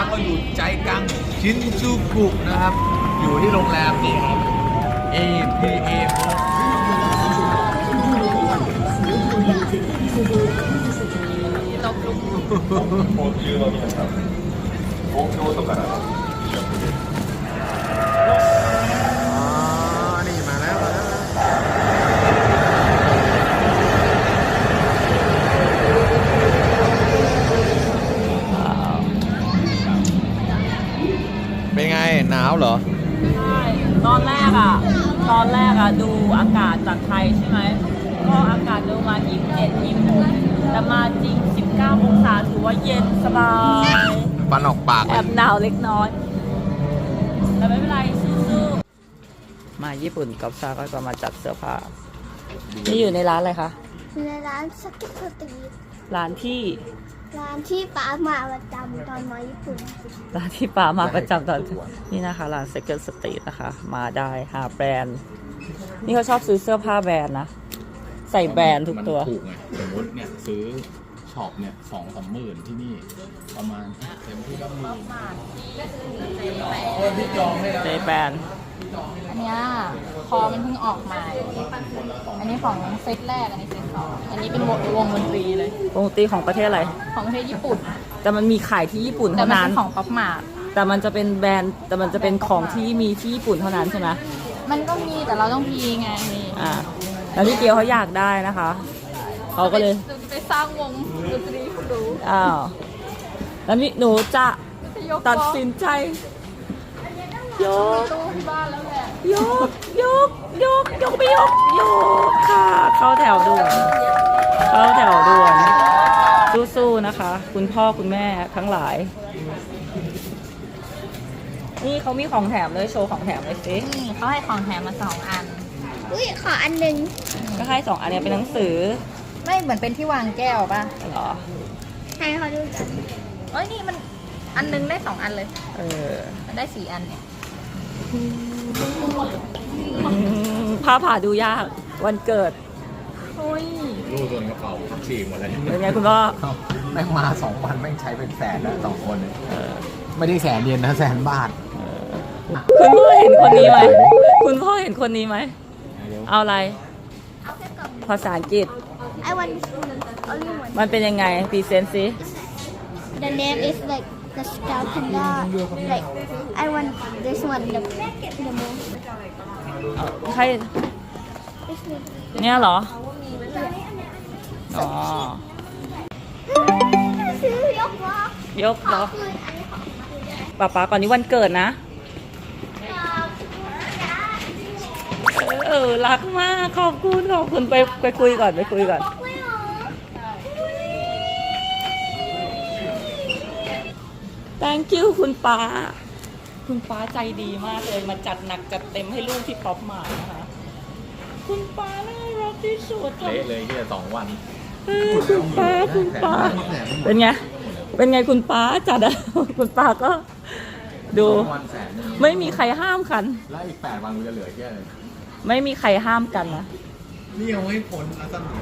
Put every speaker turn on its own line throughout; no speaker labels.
พักเราอยู่ใจกลางชินจูกุนะครับ อยู่ที่โรงแรมนี่ครับ APA
高級の皆さん東京都から
ว่าเย็นสบาย
ฟันออกปาก
แอ
เลย
บหนาวเล็กน้อย แต่ไม่เป็นไรสู้ๆมาญี่ปุ่นกับซาก็มาจัดเสื้อผ้า นี่อยู่ในร้านอะไรคะ
ในร้านสกิปสตรีท
ร้านที่
ร้านที่ป้ามาประจำตอนมาญี่ปุ่น
ร้านที่ป้ามาประจำตอน นี่นะคะ ร้าน Second Street นะคะ มาได้หาแบรนด์ นี่เขาชอบซื้อเสื้อผ้าแบรนด์นะ ใส่แบรนด์ทุกตัว
มันถูกไงสมมติเนี่ยซื้อ ช็อปเนี่ยสองสามหมื่นที่นี่ประมาณเต็มที่ก็หมื่น
เจแปน
อันเนี้ยคอมันเพิ่งออกมาอันนี้ของเซตแรก อันนี้เซตสองอันนี้เป็นวงวงดนตรีเลย
วงดนตรีของประเทศอะไร
ของประเทศญี่ปุ่น
แต่มันมีขายที่ญี่ปุ่น
แต่
เท่า
มัน
นั้น
เป็นของป๊อปมาร์ท
แต่มันจะเป็นแบรนด์ แต่มันจะเป็นของที่มีที่ญี่ปุ่นเท่านั้นใช่ไหม
มันก็มีแต่เราต้องพีไงนี่
อ่าแล้วพี่เกียวเขาอยากได้นะคะ เขาก็เลย
จะไปสร้างวงดนตรีคุณดู
อ้าวแล้วนี่หนูจะ
จะยก
ตัดสินใจ ยก
ตู้ที่บ้านแล้วแหละ
ยกยกยกยกไปยกยกค่ะ เข้าแถวด่วนเข้าแถวด่วนสู้ๆนะคะ คุณพ่อคุณแม่ทั้งหลาย นี่เขามีของแถมเลยโชว์ของแถมเลยสิ
นี่เขาให้ของแถมมาสองอัน
อุ้ยขออันหนึ่ง
ก็ให้สองอันเนี้ยเป็นหนังสือ
ไม่เหมือนเป็นที่วางแก้วป่ะ
เหรอ
ให้เขาดูกัน
เอ้ยนี่มันอันนึงได้สองอันเลย
เออ
มันได้สี่อันเนี่ย
อืมผ้าผ่าดูยากวันเกิด
โอ้ย
รูดโดนกระเป๋าพักฉีกหมดเลย
เป็นไงคุณพ่อ
แม่งมาสองวันแม่งใช้เป็นแสนแล้วสองคนเนี่ยไม่ได้แสนเยนนะแสนบาท
คุณพ่อเห็นคนนี้ไหมคุณพ่อเห็นคนนี้ไหมเอาอะไรภาษาอังกฤษ
ไอวัน only one
มันเป็นยังไงพรีเซนต์สิ
the name is like the scout panda like I want this one the the most
เอาใคร
this one
เนี่ยเหรอ อ๋อ
ซื้อยกล้อย
ก
ข
เหร
อ
อ
คืนอันนี้ขอคืน
ป้าป๊าก่อนนี้วันเกิดนะ เออ รักมากขอบคุณขอบคุณไปไปคุยก่อนไปคุยก่อน
ไม่หรอ
thank you คุณป้า คุณป้าใจดีมากเลยมาจัดหนักจัดเต็มให้ลูกที่ป๊อปมานะคะ คุณป้าน่ารักที่สุด
เละเลยที่สองวัน
เออคุณป้าคุณป้า เป็นไง เป็นไงคุณป้าจัดอะ คุณป้าก็ ดู
วันแสนหนึ่ง
ไม่มีใครห้ามกัน
แล้วอีกแปดวันกูจะเหลือแค่เลย
ไม่มีใครห้ามกันนะ
นี่ยังไม่พ้นอาสมี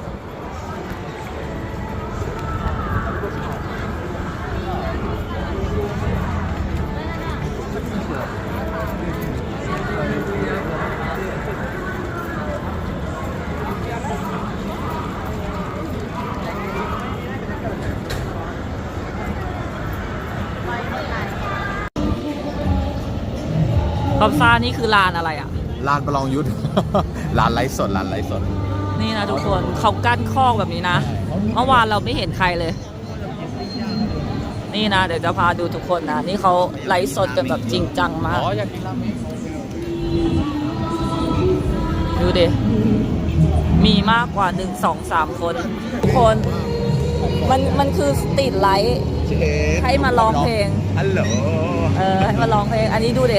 คอบซ่านี่คือลานอะไรอะ
ลานประลองยุทธ ลานไลฟ์สดลานไลฟ์สด
นี่นะทุกคนเขากั้นคอกแบบนี้นะ เมื่อวานเราไม่เห็นใครเลย นี่นะเดี๋ยวจะพาดูทุกคนนะ นี่เขาไลฟ์สดกันแบบจริงจังมาก
อ๋ออยากกินราเมง
ดูดิ มีมากกว่า1 2 3คน ทุกคน มันมันคือสตรีทไลท์ให้มาร้องเพลง
ฮัลโหล
เออให้มาร้องเพลง อันนี้ดูดิ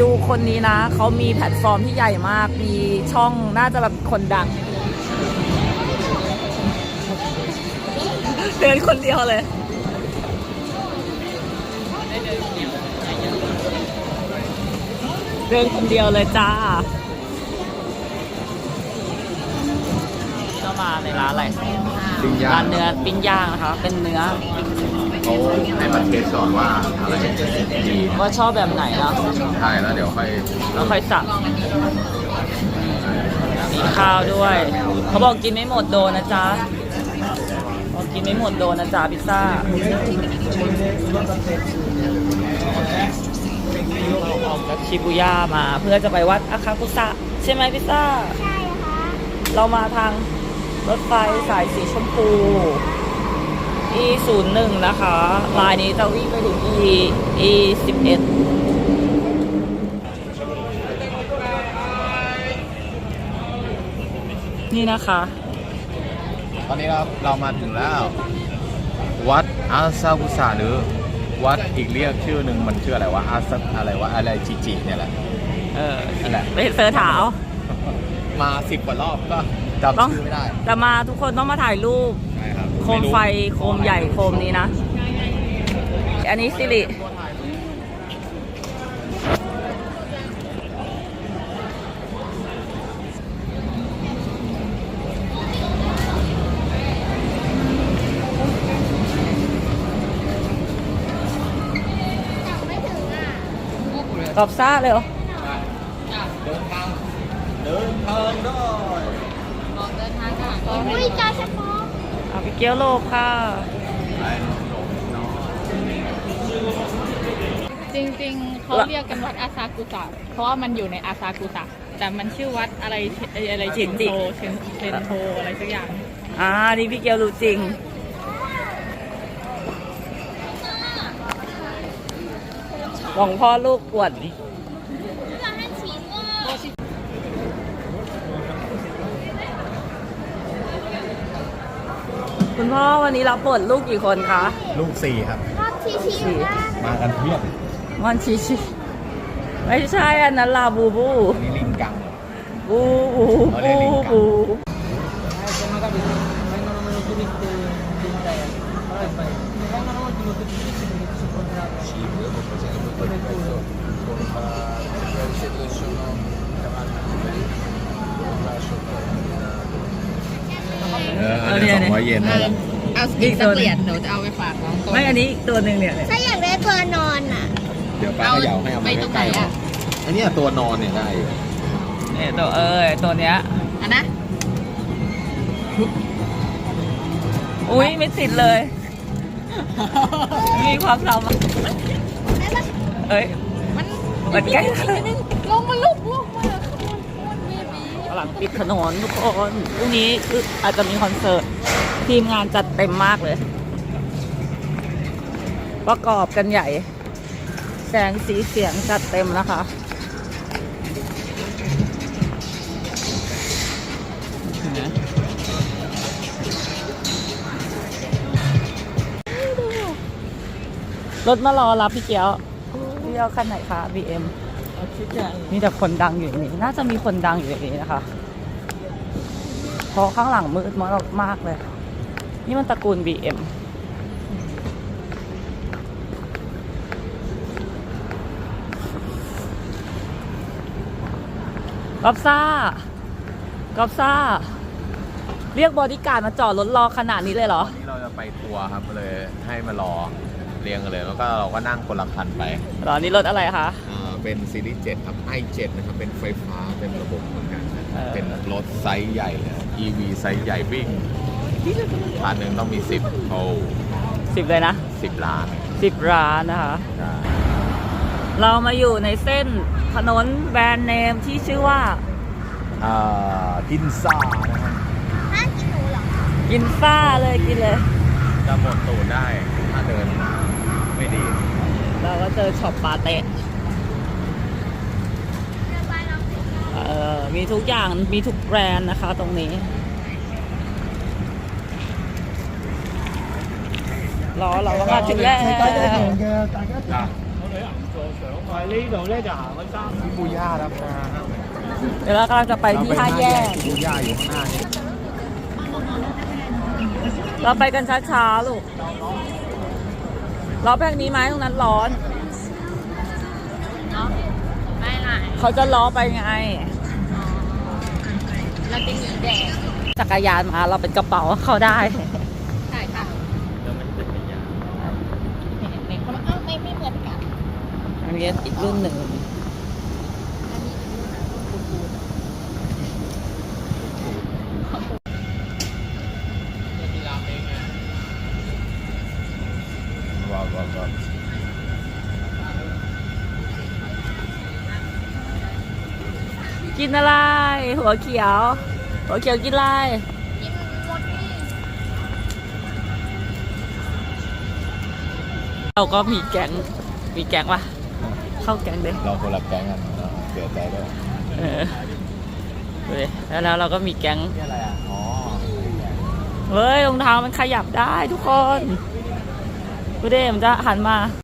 ดูคนนี้นะ เขามีแพลตฟอร์มที่ใหญ่มาก มีช่องน่าจะแบบคนดัง เดินคนเดียวเลย เดินคนเดียวเลยจ้า มาในร้านอะไร
ปิ้งย่าง
ร้านเนื้อปิ้งย่างนะคะ เป็นเนื้อ
เขาให้มาเทสก่อนว่าอะไรดี
ว่าชอบแบบไหนเนาะ
ใช่แล้วเดี๋ยวค่อย
แล้วค่อยสั่งมีข้าวด้วย เขาบอกกินไม่หมดโดนนะจ๊ะบอกกินไม่หมดโดนนะจ๊ะพิซซ่าเราออกจากชิบูย่ามาเพื่อจะไปวัดอาคากุสะใช่ไหมพิซซ่า
ใช่ค่ะ
เรามาทาง รถไฟสายสีชมพู E 0 1นะคะ ลายนี้จะวิ่งไปถึง E E 11นี่นะคะ
ตอนนี้เราเรามาถึงแล้ว วัดอาซาบุสะหรือ วัดอีกเรียกชื่อหนึ่งมันชื่ออะไรวะอาซาอะไรวะอะไรจิจิเนี่ยแหละ
เออ
นั่นแหละ
ไปเสิร์ชถาว
มาสิบกว่ารอบก็
ต้อง
จำชื่อไม่ได้
แต่มาทุกคนต้องมาถ่ายรูป
ใช่ครับ
โคมไฟโคมใหญ่โคมนี้นะ อันนี้สิริกอบซ่าเลยเหรอ
เดินทางเดินทางได้
อุ้ยจอสปอร์
อาไปเกียวโลกค่ะ
จริงๆ เขาเรียกกันวัดอาซากุสะเพราะว่ามันอยู่ในอาซากุสะแต่มันชื่อวัดอะไรเอ่ออะไรเชนโทเชนเชนโทอะไรสักอย่าง
อ่า นี่พี่เกียวรู้จริงหลวงพ่อลูกปวดนี่ คุณพ่อวันนี้เราปวดลูกกี่คนคะ
ลูกสี่ครับ
รอบที่ชีบ้าน
มากันเพียบ
วันชิชิไม่ใช่อันนั้นลาบูบู
นี่ลิงกัง
บูบู
เอาเรี
บู
ยกลิงกัง
บู
เอออันนี้สองร้อยเยนนะ
เอาอีกสักเหรียญหนูจะเอาไปฝากน้องต้น
ไม่อันนี้อีกตัวหนึ่งเนี่ย
ถ้าอยากได้ตัวนอนอะ
เดี๋ยวป้าเขย่าให้เอา
ไป
มา
ตรงไห
ใกล้ๆ
อั
นนี้ตัวนอนเนี่ยได้อยู่
เนี่ยตัวเออตัวเนี้ย
อันนะ
อุ้ยไม่ติดเลย มีความสามารถเอ้ย
มัน
มันใกล
งมาขบวนขบวนเบ บี
กำลังปิดถนนทุกคนพรุ่งนี้คืออาจจะมีคอนเสิร์ตทีมงานจัดเต็มมากเลย ประกอบกันใหญ่ แสงสีเสียงจัดเต็มนะคะ รถมารอรับพี่เกียวพี่เกียวคันไหนคะ BM มีแต่คนดังอยู่ในนี้ น่าจะมีคนดังอยู่ในนี้นะคะ เพราะข้างหลังมืดมากมากเลย นี่มันตระกูล BM กอบซ่ากอบซ่า เรียกบอดี้การ์ดมาจอดรถรอขนาดนี้เลยเหรอ
วันนี้เราจะไปทัวร์ครับเลยให้มารอเรียงกันเลยแล้วก็เราก็นั่งคนละคันไป
เหรอ นี่รถอะไรคะ
อ่า เป็นซีรีส์7ครับ i7 นะครับเป็นไฟฟ้าเป็นระบบเหมือนกันนะ
เออ
เป็นรถไซส์ใหญ่เลย EV ไซส์ใหญ่วิ่งคันหนึ่งต้องมี 10โอ้
สิบเลยนะ
10 ล้าน
สิบร้านนะคะเรามาอยู่ในเส้นถนนแบรนด์เนมที่ชื่อว่า
อ่ากินซ่านะครับ
ห้ากินหนูเหรอ
กินซ่าเลยกินเลย
จะหมดตูดได้ถ้าเดินไม่ดี
เราก็เจอช็อปปาเต้ เออมีทุกอย่างมีทุกแบรนด์นะคะตรงนี้รอเราก็มาถึงแล้ว
บูย่าครับ
เดี๋ยวเรากำลังจะไปที่ห้าแยก
บูย่าอยู่ข้างหน้านี่
เราไปกันช้าๆ ลูกล้อแพงนี้ไหมตรงนั้นร้อน
เนาะไม่ไร
เขาจะล้อไปไง
ราจะหนีแดด
จักรยานมาเราเป็นกระเป๋าเขาได้
ใช่ค่ะ
แล้ว
มั
นเป็นยา
เไหเขาบ
อกเอ้าไม่ไม่เหมือนกั
นอันนี้อีกรุ่นหนึ่ง
กินอะไร หัวเขียว หัวเขียวกินอะไรเราก็มีแก๊งมีแก๊งปะเข้าแก๊งเด้
เราคนละแก๊งกันเนอะเสียใจด้วย
เออดูดิแล้วแล้วเราก็มีแก๊ง
นี่อะไรอะ อ๋อ
เฮ้ยรองเท้ามันขยับได้ทุกคนดูดิมันจะหันมา